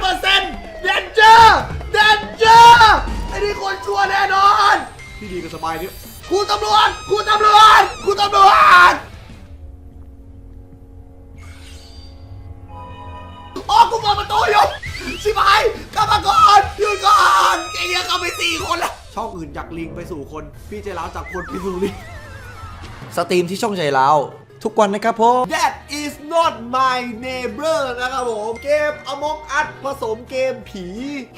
เปอร์เซ็นต์เดนเจอร์เดนเจอร์ไอ้นี่คนชัวร์แน่นอนพี่ดีก็สบายดิคุณตำรวจคุณตำรวจคุณตำรวจอ๋อกูเปิดประตูอยู่ชิบหายกลับมาก่อนหยุดก่อนไอ้เหี้ยเข้าไปสี่คนแล้วช่องอื่นจากลิงไปสู่คน พี่ใจร้าวจากคนไปสู่ลิง สตรีมที่ช่องใจเรา ทุกวันนะครับผม That is not my neighbor นะครับผมเกม Among Us ผสมเกมผี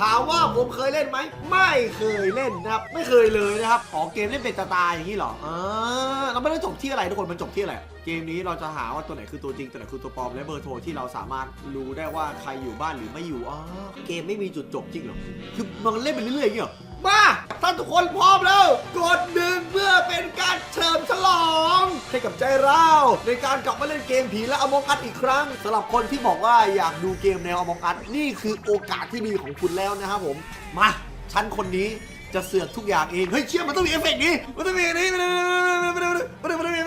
ถามว่าผมเคยเล่นไหม ไม่เคยเล่นนะครับ ไม่เคยเลยนะครับของเกมเล่นเป็นตาตายอย่างนี้หรออ่าเราไม่ได้จบที่อะไรทุกคนมันจบที่อะไรเกมนี้เราจะหาว่าตัวไหนคือตัวจริงตัวไหนคือตัวปลอมและเบอร์โทรที่เราสามารถรู้ได้ว่าใครอยู่บ้านหรือไม่อยู่อ๋อเกมไม่มีจุดจบจริงเหรอคือมันเล่นไปเรื่อยๆอย่างนี้หรอมา ท่านทุกคนพร้อมแล้ว กดหนึ่งเพื่อเป็นการเชิมฉลอง ให้กับใจเราในการกลับมาเล่นเกมผีและอมองอัดอีกครั้งสำหรับคนที่บอกว่าอยากดูเกมแนวอมองอัดนี่คือโอกาสที่ดีของคุณแล้วนะครับผมมาชั้นคนนี้จะเสือกทุกอย่างเองเฮ้ยเชื่อมันต้องมีเอฟเฟกต์นี้มันต้องมีอันนี้มันต้องมี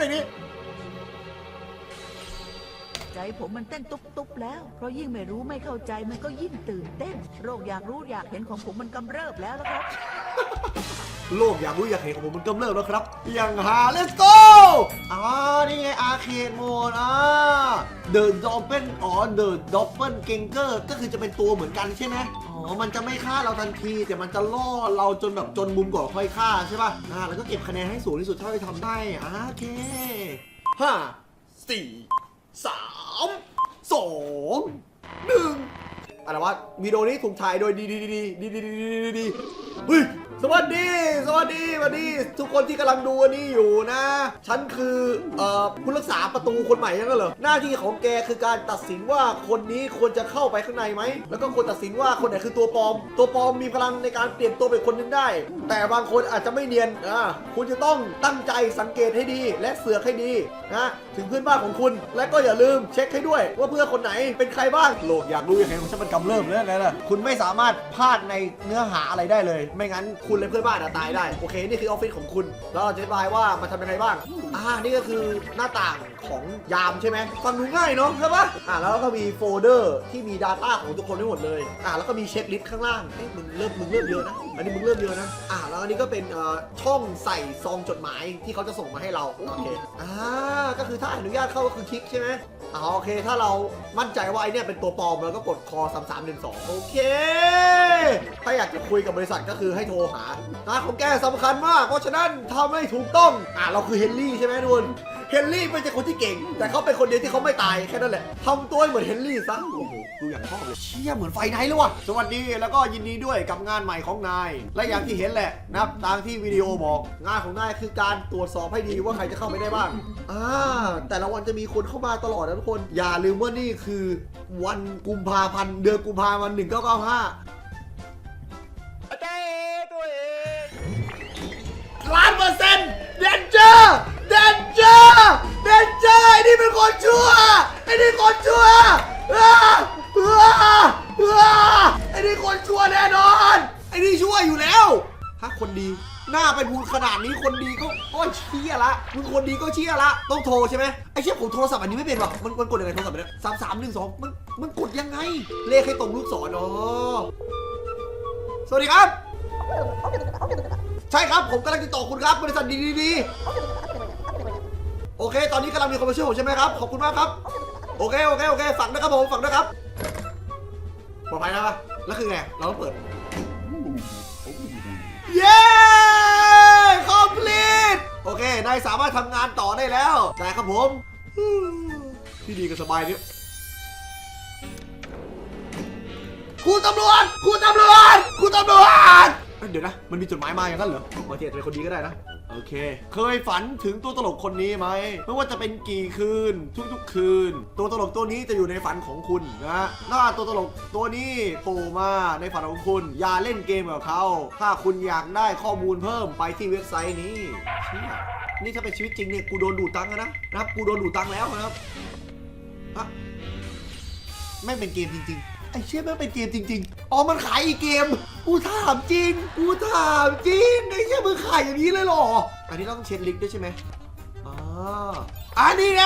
ใจผมมันเต้นตุ๊บๆแล้ว เพราะยิ่งไม่รู้ไม่เข้าใจมันก็ยิ่งตื่นเต้น โรคอยากรู้อยากเห็นของผมมันกำเริบแล้วนะครับ โลกอยากรู้อยากเห็นของผมมันกำเริบแล้วครับ อย่างหา let's go อ่านี่ไงอาเคดโมดอ่า The Doppel อ๋อ The Doppelganger ก็คือจะเป็นตัวเหมือนกันใช่ไหมอ๋อ มันจะไม่ฆ่าเราทันที แต่มันจะล่อเราจนแบบจนมุมก่อนค่อยฆ่าใช่ป่ะอ่าแล้วก็เก็บคะแนนให้สูงที่สุดเท่าที่ทำได้อ่าโอเคห้าสี่ สามสองหนึ่งอะไรวะวิดีโอนี้ถูกถ่ายโดยดีดีดีดีดีดีดีดีดีเฮ้ยสวัสดี สวัสดี สวัสดีทุกคนที่กำลังดูอันนี้อยู่นะ ฉันคือเอ่อผู้รักษาประตูคนใหม่นั่นเหรอหน้าที่ของแกคือการตัดสินว่าคนนี้ควรจะเข้าไปข้างในไหม แล้วก็ควรตัดสินว่าคนไหนคือตัวปลอม ตัวปลอมมีพลังในการเปลี่ยนตัวเป็นคนนึงได้ แต่บางคนอาจจะไม่เนียนอ่าคุณจะต้องตั้งใจสังเกตให้ดี และเสือกให้ดีนะถึงเพื่อนบ้านของคุณ และก็อย่าลืมเช็คให้ด้วย ว่าเพื่อนคนไหนเป็นใครบ้างโลกอยากรู้อยากเห็นของฉันมันกำเริบเลยนะนะคุณไม่สามารถพลาดในเนื้อหาอะไรได้เลย ไม่งั้นคุณและเพื่อนบ้านอะตายได้โอเคนี่คือออฟฟิศของคุณแล้วเราจะอธิบายว่ามันทำยังไงบ้างอ่านี่ก็คือหน้าต่างของยามใช่ไหมฟังดูง่ายเนาะใช่ปะอ่าแล้วก็มีโฟลเดอร์ที่มี Data ของทุกคนทั้งหมดเลยอ่าแล้วก็มีเช็คลิสต์ข้างล่างเอ้ยมึงเริ่มมึงเริ่มเยอะนะอันนี้มึงเริ่มเยอะนะอ่าแล้วอันนี้ก็เป็นเอ่อช่องใส่ซองจดหมายที่เขาจะส่งมาให้เราโอเคอ่าก็คือถ้าอนุญาตเข้าก็คือคลิกใช่ไหมอ๋อโอเค ถ้าเรามั่นใจว่าไอเนี่ยเป็นตัวปลอมเราก็กดคอ3 3 1 2โอเค ถ้าอยากจะคุยกับบริษัทก็คือให้โทรหางาของแกสำคัญมาก เพราะฉะนั้นทำให้ถูกต้อง อ่าเราคือเฮนรี่ใช่ไหมทุกคนเฮนรี่ไม่ใช่คนที่เก่ง แต่เขาเป็นคนเดียวที่เขาไม่ตายแค่นั้นแหละทำตัวให้เหมือนเฮนรี่ซะโอ้โหดูอย่างพ่อเลยเชี่ยเหมือนไฟไหนเลยว่ะสวัสดีแล้วก็ยินดีด้วยกับงานใหม่ของนาย และอย่างที่เห็นแหละนะครับตามที่วิดีโอบอก งานของนายคือการตรวจสอบให้ดีว่าใครจะเข้าไปได้บ้างอ่าแต่ละวันจะมีคนเข้ามาตลอดนะทุกคน อย่าลืมว่านี่คือ วันกุมภาพันธ์เดือนกุมภาพันธ์1995ล้าน เปอร์เซ็นต์เดนเจอร์เดนเจอร์เดนเจอร์ไอ้นี่เป็นคนชั่วไอ้นี่คนชั่วอ้าอ้าอ้าไอ้นี่คนชั่วแน่นอนไอ้นี่ชั่วอยู่แล้วถ้าคนดีหน้าเป็นพูนขนาดนี้คนดีก็ก็เชี่ยละมึงคนดีก็เชี่ยละต้องโทรใช่ไหมไอ้เชี่ยผมโทรศัพท์อันนี้ไม่เป็นหรอกมันมันกดยังไงโทรศัพท์เนี่ยสามสามหนึ่งสองมันมันกดยังไง เลขให้ตรงลูกศรอ๋อสวัสดีครับ ใช่ครับผมกำลังติดต่อคุณครับบริษัทดีดีโอเค ตอนนี้กำลังมีคนมาช่วยผมใช่ไหมครับขอบคุณมากครับ โอเคโอเคโอเคฝังนะครับผมฝังนะครับปลอดภัยนะปะแล้วคือไงเราต้องเปิดเย้คอมพลีทโอเคนายสามารถทำงานต่อได้แล้วได้ครับผมที่ดีก็สบายดีคุณตำรวจคุณตำรวจคุณตำรวจ เดี๋ยวนะ มันมีจดหมายมาอย่างนั้นเหรอบางทีอาจจะเป็นคนดีก็ได้นะ โอเค เคยฝันถึงตัวตลกคนนี้ไหม ไม่ว่าจะเป็นกี่คืน ทุกๆคืน ตัวตลกตัวนี้จะอยู่ในฝันของคุณนะถ้าตัวตลกตัวนี้โผล่มาในฝันของคุณ อย่าเล่นเกมกับเขา ถ้าคุณอยากได้ข้อมูลเพิ่มไปที่เว็บไซต์นี้เชี่ยนี่ถ้าเป็นชีวิตจริงเนี่ยกูโดนดูดตังค์แล้วนะนะครับ กูโดนดูดตังค์แล้วนะครับฮะไม่เป็นเกมจริงๆ ไอ้เชี่ยแม่งเป็นเกมจริง ๆ อ๋อ มันขายอีกเกม กูถามจริง กูถามจริง ไอ้เชี่ยมึงขายอย่างนี้เลยเหรอ อันนี้เราต้องเช็คลิงก์ด้วยใช่ไหมอ๋ออันนี้ไง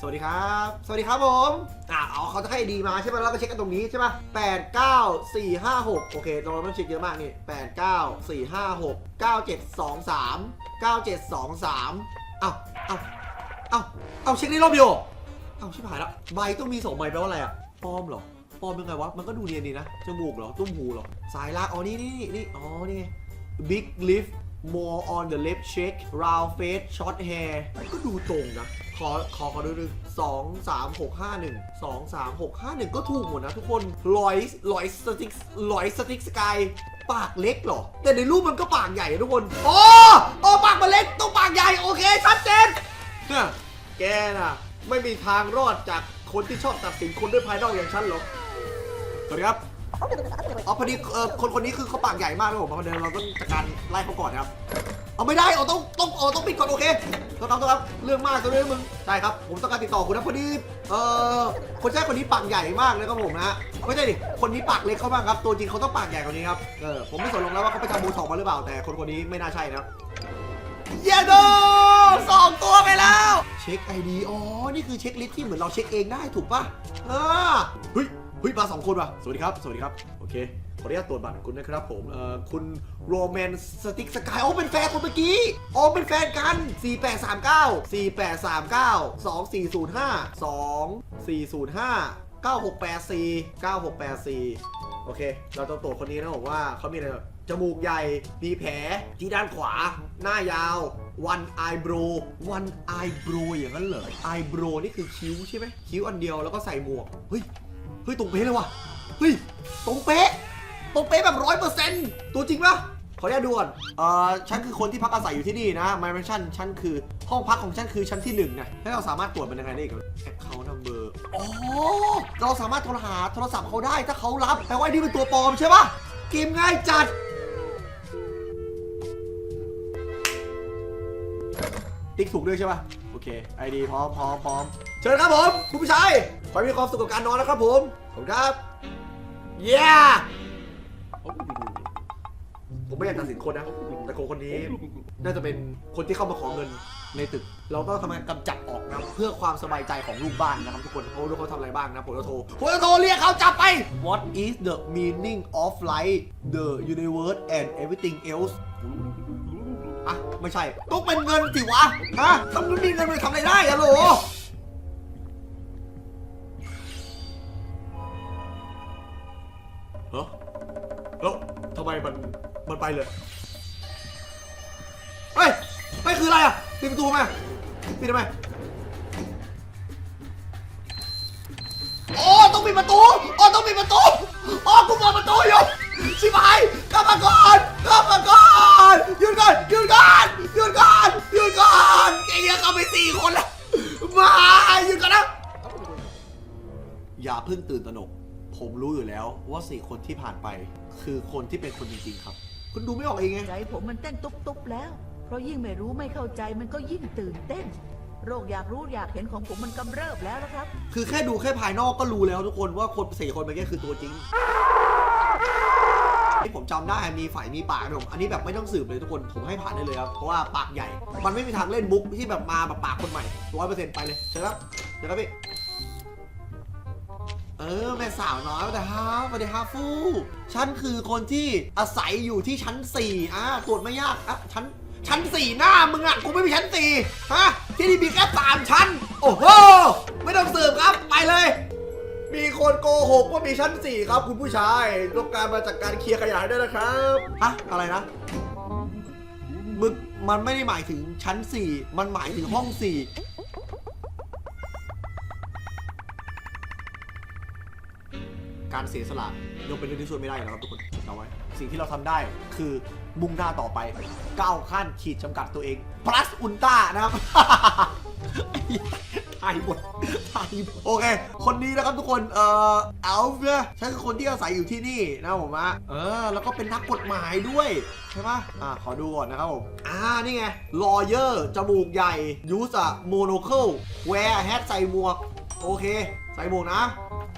สวัสดีครับ สวัสดีครับผม อ่าเอาเขาจะให้ดีมาใช่ไหมแล้วก็เช็คกันตรงนี้ใช่ไหมแปดเก้าสี่ห้าหกโอเค เราไม่ต้องเช็คเยอะมากนี่แปดเก้าสี่ห้าหกเก้าเจ็ดสองสามเก้าเจ็ดสองสามเอ้าเอ้าเอ้าเอ้าเช็คนี่รอบเดียว เอเอ้าชิบหายละ ใบต้องมีสองใบแปลว่าอะไรอะปลอมเหรอ ปลอมเป็นไงวะ มันก็ดูเนียนดีนะ จมูกเหรอ ตุ้มหูเหรอ สายลาก อ๋อนี่นี่นี่นี่อ๋อ นี่ไง big lift more on the left cheek round face short hair ก็ดูตรงนะ ขอ ขอขอดูหนึ่งสองสามหกห้าหนึ่งสองสามหกห้าหนึ่งก็ถูกหมดนะทุกคนลอยลอยสติ๊กลอยสติ๊กสกายปากเล็กเหรอ แต่ในรูปมันก็ปากใหญ่ทุกคน โอ้โอ้ปากมันเล็กต้องปากใหญ่ โอเค ชัดเจนเนี่ยแกน่ะ ไม่มีทางรอดจากคนที่ชอบตัดสินคนด้วยภายนอกอย่างฉันหรอก วัสดีครับอ๋อพอดีเออคนคนนี้คือเขาปากใหญ่มากนะผมเพราะเดินเราต้องจัดการไล่เขาก่อนนะครับเอาไม่ได้เอาต้องต้องเอาต้องปิดก่อนโอเคต้องต้องครับเรื่องมากตัวเรื่องมึงได้ครับผมต้องการติดต่อคุณนะพอดีเออคนใช้คนนี้ปากใหญ่มากเลยครับผมนะไม่ใช่ดิคนนี้ปากเล็กเขาบ้างครับตัวจริงเขาต้องปากใหญ่กว่านี้ครับเออผมไม่สนลงแล้วว่าเขาไปทำบูสองมาหรือเปล่าแต่คนคนนี้ไม่น่าใช่นะครับเยโดสองตัวไปแล้ว เช็คไอดีอ๋อนี่คือเช็คลิสต์ที่เหมือนเราเช็คเองได้ถูกปะเอ่าเฮ้ย เฮ้ยมาสองคนว่ะสวัสดีครับสวัสดีครับโอเคขออนุญาตตรวจบัตรคุณนะครับผมเอ่อคุณโรแมนสติกสกายโอ้เป็นแฟนคนเมื่อกี้อ๋อเป็นแฟนกัน 4839 4839 2405 2405 9684 9684 โอเค เราจะตรวจคนนี้นะผมว่าเขามีอะไรแบบจมูกใหญ่ มีแผลที่ด้านขวา หน้ายาว one eyebrow one eyebrow อย่างนั้นเหรอ eyebrow นี่คือคิ้วใช่ไหม คิ้วอันเดียวแล้วก็ใส่หมวก เฮ้ย เฮ้ยตรงเป๊ะเลยว่ะเฮ้ยตรงเป๊ะตรงเป๊ะแบบร้อยเปอร์เซ็นต์ตัวจริงปะขออนุญาตดูก่อนเอ่อฉันคือคนที่พักอาศัยอยู่ที่นี่นะ My Mansion ฉันคือห้องพักของฉันคือชั้นที่หนึ่งนะให้เราสามารถตรวจมันยังไงได้อีกแอคเคาท์นัมเบอร์อ๋อเราสามารถโทรหาโทรศัพท์เขาได้ถ้าเขารับแต่ว่าไอ้นี่เป็นตัวปลอมใช่ปะเกมง่ายจัด ติ๊กถูกด้วยใช่ปะโอเคไอดีพร้อมพร้อมพร้อม เชิญครับผม คุณผู้ชาย ขอให้มีความสุขกับการนอนนะครับผม ขอบคุณครับ เย้ ผมไม่อยากตัดสินคนนะ แต่คนคนนี้ น่าจะเป็นคนที่เข้ามาขอเงินในตึก เราต้องทำงานกำจัดออกนะเพื่อความสบายใจของลูกบ้านนะครับทุกคนเขารู้เขาทำอะไรบ้างนะผมจะโทรผมจะโทรเรียกเขาจับไป What is the meaning of life the universe and everything else อะไม่ใช่ ต้องเป็นเงินสิวะ ฮะทำไม่มีเงินมันทำอะไรได้อะโหล เฮ้แล้วทำไมมันมันไปเลยเฮ้ยเฮ้ยคืออะไรอะปิดประตูทำไมปิดทำไมโอ้ต้องปิดประตูโอ้ต้องปิดประตูโอ้กูเปิดประตูอยู่ชิบหายกลับมาก่อนกลับมาก่อนหยุดก่อนหยุดก่อนหยุดก่อนหยุดก่อนไอ้เหี้ยเข้าไปสี่คนแล้วมาหยุดก่อนนะอย่าเพิ่งตื่นตระหนก ผมรู้อยู่แล้วว่าสี่คนที่ผ่านไป คือคนที่เป็นคนจริงๆครับ คุณดูไม่ออกเองไง ใจผมมันเต้นตุ๊บๆแล้ว เพราะยิ่งไม่รู้ไม่เข้าใจมันก็ยิ่งตื่นเต้น โรคอยากรู้อยากเห็นของผมมันกำเริบแล้วนะครับ คือแค่ดูแค่ภายนอกก็รู้แล้วทุกคนว่าคนสี่คนเมื่อกี้คือตัวจริงที่ผมจำได้มีฝ่ายมีปากนะผมอันนี้แบบไม่ต้องสืบเลยทุกคนผมให้ผ่านได้เลยครับเพราะว่าปากใหญ่ มันไม่มีทางเล่นมุกที่แบบมาแบบปากคนใหม่ร้อยเปอร์เซ็นต์ไปเลยเชิญครับเชิญครับพี่ เออแม่สาวน้อยแต่ฮาสวัสดีฮาฟูฉันคือคนที่อาศัยอยู่ที่ชั้น4อ่าตรวจไม่ยากอะชั้นชั้นสี่หน้ามึงอะกูไม่มีชั้นสี่ฮะที่นี่มีแค่สามชั้น โอ้โหไม่ต้องสืบครับไปเลย มีคนโกหกว่ามีชั้น 4 ครับ คุณผู้ชายต้องการมาจากการเคลียร์ขยะด้วยนะครับฮะอะไรนะมึงมันไม่ได้หมายถึงชั้น 4 มันหมายถึงห้อง 4 การเสียสละยังเป็นเรื่องที่ช่วยไม่ได้นะครับทุกคนจำไว้สิ่งที่เราทำได้คือมุ่งหน้าต่อไปก้าวขั้นขีดจำกัดตัวเอง plus อุลตร้านะครับทายหมดทายหมดโอเค คนนี้นะครับทุกคน เอ่ออัลฟ์เนี่ยฉันคือคนที่อาศัยอยู่ที่นี่นะผมอะเออ แล้วก็เป็นนักกฎหมายด้วย ใช่ปะอ่า ขอดูก่อนนะครับผม อ่า นี่ไง ลอเยอร์ จมูกใหญ่ ยูสอะโมโนเคิลแวร์แฮทใส่หมวก โอเค ใส่หมวกนะ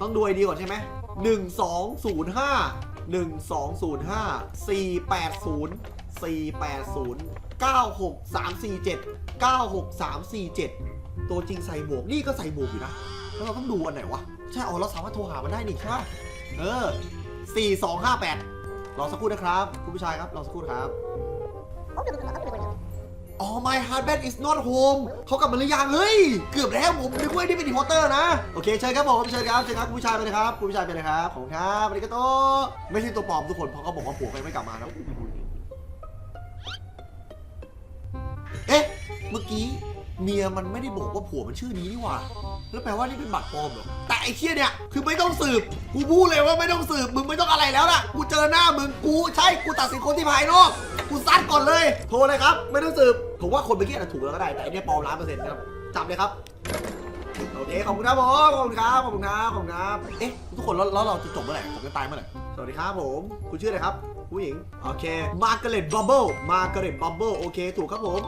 ต้องดูไอดีก่อนใช่ไหม หนึ่งสองศูนย์ห้าหนึ่งสองศูนย์ห้าสี่แปดศูนย์สี่แปดศูนย์เก้าหกสามสี่เจ็ดเก้าหกสามสี่เจ็ดตัวจริงใส่หมวก นี่ก็ใส่หมวกอยู่นะ แล้วเราต้องดูอันไหนวะ ใช่อ๋อเราสามารถโทรหามันได้นี่ใช่ปะเออสี่สองห้าแปดรอสักครู่นะครับ คุณผู้ชายครับ รอสักครู่ครับ อ๋อ my husband is not home เขากลับมาหรือยังเฮ้ย เกือบแล้วผมนึกว่าที่เป็นดีพอเตอร์นะ โอเคเชิญครับผม เชิญครับ เชิญครับคุณผู้ชายไปเลยครับคุณผู้ชายไปเลยครับขอบคุณครับวัสดีครับโตไม่ใช่ตัวปลอมทุกคนเพราะเขาบอกว่าผัวเขายังไม่กลับมานะเอ๊ะ เมื่อกี้ เมียมันไม่ได้บอกว่าผัวมันชื่อนี้นี่หว่า แล้วแปลว่านี่เป็นบัตรปลอมเหรอ แต่ไอ้เคียเนี่ย คือไม่ต้องสืบ กูพูดเลยว่าไม่ต้องสืบ มึงไม่ต้องอะไรแล้วนะกูเจอหน้ามึง กูใช่ กูตัดสินคนที่ภายนอก กูซัดก่อนเลย โทรเลยครับ ไม่ต้องสืบ ผมว่าคนเมื่อกี้อาจจะถูกแล้วก็ได้ แต่อันเนี้ยปลอมล้านเปอร์เซ็นต์ครับจับเลยครับโอเคขอบคุณครับผมขอบคุณครับขอบคุณครับขอบคุณครับเอ๊ะทุกคนแล้วแล้วเราจะจบเมื่อไหร่ผมจะตายเมื่อไหร่สวัสดีครับผมคุณชื่ออะไรครับ ผู้หญิงโอเคมาร์กาเร็ตบับเบิลมาร์กาเร็ตบับเบิลโอเคถูกครับผม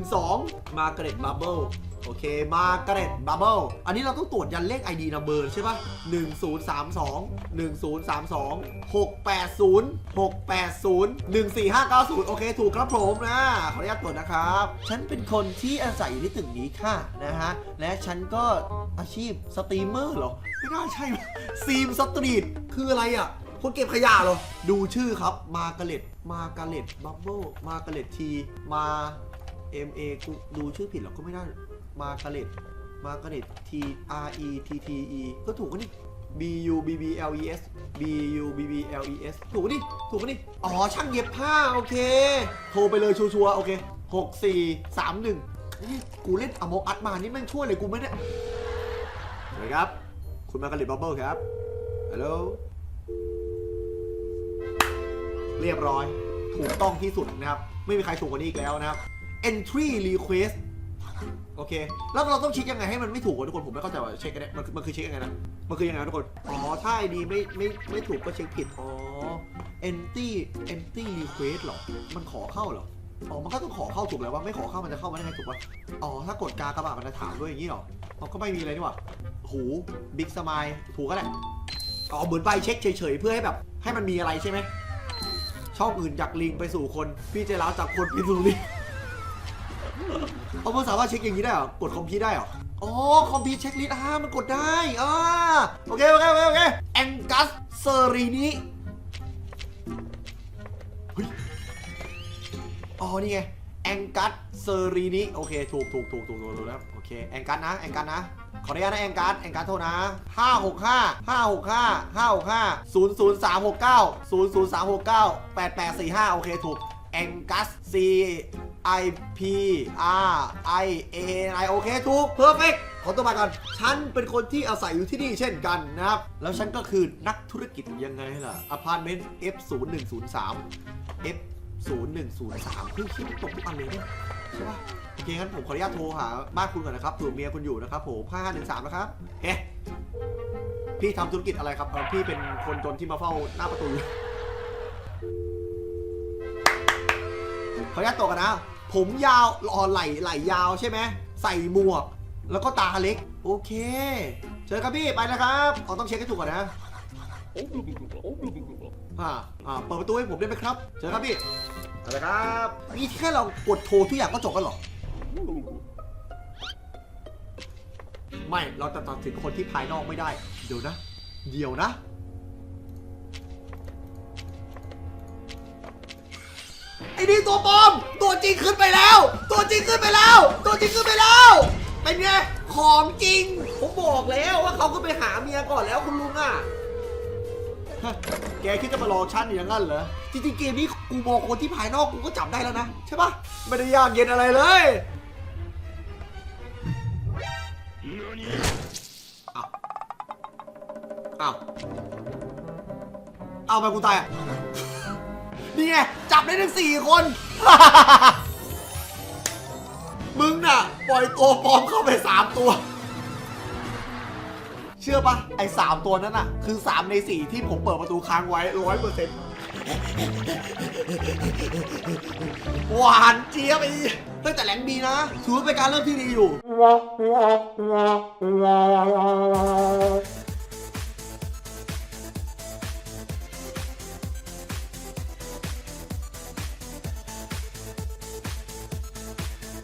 1012มาร์กาเร็ตบับเบิลโอเค มาร์กาเร็ตบับเบิล อันนี้เราต้องตรวจยันเลข ID number ใช่ปะ1032 1032 680 680 14590 โอเค ถูกครับผมนะ ขออนุญาตตรวจนะครับ ฉันเป็นคนที่อาศัยอยู่ในตึกนี้ค่ะ นะฮะ และฉันก็อาชีพสตรีมเมอร์เหรอ ไม่น่าใช่ซีมสตรีทคืออะไรอะ คนเก็บขยะเหรอ ดูชื่อครับมาร์กาเร็ตมาร์กาเร็ตบับเบิลมาร์กาเร็ตทีมา M A กูดูชื่อผิดหรอก็ไม่ได้มาร์กาเร็ตมาร์กาเร็ต T R E T T E ก็ถูกกันนี่ B U B B L E S B U B B L E S ถูกกันนี่ ถูกกันนี่อ๋อ ช่างเย็บผ้า โอเค โทรไปเลยชัวร์โอเค 6 4 3 1นี่ กูเล่นอโมอัดมานี่แม่งช่วยเลยกูไม่ได้สวัสดีครับ คุณมากร็ตบับเบิลครับ ฮัลโหล เรียบร้อย ถูกต้องที่สุดนะครับ ไม่มีใครถูกกว่านี้อีกแล้วนะครับ entry request โอเค แล้วเราต้องเช็คยังไงให้มันไม่ถูกวะทุกคน ผมไม่เข้าใจว่าเช็คกันเนี่ยมันมันคือเช็คยังไงนะ มันคือยังไงทุกคน อ๋อ ถ้า ID ไม่ไม่ไม่ถูกก็เช็คผิด อ๋อ empty empty request เหรอ มันขอเข้าเหรอ อ๋อ มันก็ต้องขอเข้าถูกแล้วว่าไม่ขอเข้ามันจะเข้ามาได้ไงถูกปะอ๋อ ถ้ากดกากระบาดมันจะถามด้วยอย่างนี้เหรออ๋อก็ไม่มีอะไรนี่หว่าหูบิ๊กสมายถูกก็แหละอ๋อเหมือนใบเช็คเฉยๆเพื่อให้แบบ ให้มันมีอะไรใช่ไหมช่องอื่นจากลิงไปสู่คน พี่ใจร้าจากคนไปสู่ลิงเอามันสามาเช็คอย่างนี้ได้เหรอกดคอมพิวได้เหรออ๋อคอมพิวเช็คลิสต์อ่ามันกดได้อ่าโอเคโอเคโอเคโอเคแองกัสเซอรีนี้เฮ้ย อ๋อนี่ไงแองกัสเซอรีนี้โอเคถูกถูกถูกถูกถูกถูกแล้วโอเคแองกัสนะแองกัสนะขออนุญาตนะแองการ์ดแองการ์ดโทรนะ 565 565 565 00369 00369 8845 โอเคถูกแองกัส C I P R I A I โอเคถูกเพอร์เฟกขอตัวมาก่อน ฉันเป็นคนที่อาศัยอยู่ที่นี่เช่นกันนะครับ แล้วฉันก็คือนักธุรกิจยังไงล่ะอพาร์ตเมนต์ F 0 1 0 3 F 0 1 0 3เฮ้ยคิดตกทุกอันเลยเนี่ยใช่ปะโอเคงั้นผมขออนุญาตโทรหาบ้านคุณก่อนนะครับเผื่อเมียคุณอยู่นะครับผม5513นะครับ เอ๊ะ พี่ทำธุรกิจอะไรครับเอ่อพี่เป็นคนจนที่มาเฝ้าหน้าประตู ขออนุญาตตกกันนะ ผมยาวรอไหล่ไหล่ยาวใช่ไหม ใส่หมวก แล้วก็ตาเล็ก โอเคเจอครับพี่ไปนะครับเอาต้องเช็คให้ถูกก่อนนะ อ่าอ่าเปิดประตูให้ผมได้ไหมครับเจอครับพี่เอาละครับนี่แค่เรากดโทรทุกอย่างก็จบกันเหรอ ไม่เราจะตัดสินคนที่ภายนอกไม่ได้ เดี๋ยวนะ เดี๋ยวนะ ไอ้นี่ตัวปลอม ตัวจริงขึ้นไปแล้ว ตัวจริงขึ้นไปแล้ว ตัวจริงขึ้นไปแล้ว เป็นไง ของจริง ผมบอกแล้วว่าเขาก็ไปหาเมียก่อนแล้วคุณลุงอะฮะ แกคิดจะมาหลอกฉันอย่างนั้นเหรอ จริงๆเกมนี้กูมองคนที่ภายนอกกูก็จับได้แล้วนะ ใช่ปะไม่ได้ยากเย็นอะไรเลยอ้าวอ้าวเอาไปกูตายอะ นี่ไง จับได้ทั้งสี่คน มึงน่ะ ปล่อยตัวปลอมเข้าไปสามตัว ชื่อปะไอ้สามตัวนั้นอะคือสามในสี่ที่ผมเปิดประตูค้างไว้ร้อยเปอร์เซ็นต์หวานเจี๊ยบไอ้ตั้งแต่แหลงบีนะถือว่าเป็นการเริ่มที่ดีอยู่